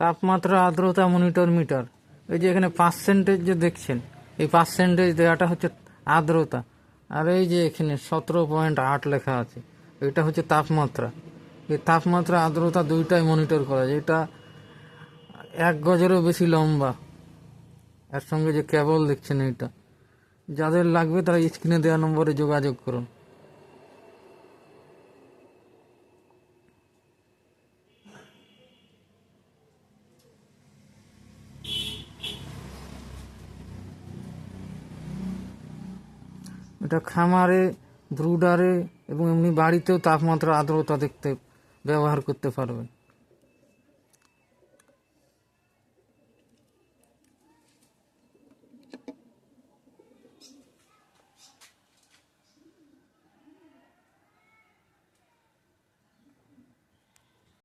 তাপমাত্রা আর্দ্রতা monitor metre. এই যে এখানে পার্সেন্টেজ যে দেখছেন, এই পার্সেন্টেজ দেওয়াটা হচ্ছে আর্দ্রতা। আর এই যে এখানে সতেরো পয়েন্ট আট লেখা আছে, এটা হচ্ছে তাপমাত্রা। এই তাপমাত্রা আর্দ্রতা দুইটাই মনিটর করা যায়। এটা এক গজেরও বেশি লম্বা। এর সঙ্গে যে কেবল দেখছেন এইটা। যাদের লাগবে তারা স্ক্রিনে দেওয়া নম্বরে যোগাযোগ করুন। এটা খামারে ব্রুডারে এবং এমনি বাড়িতেও তাপমাত্রা আর্দ্রতা দেখতে ব্যবহার করতে পারবেন।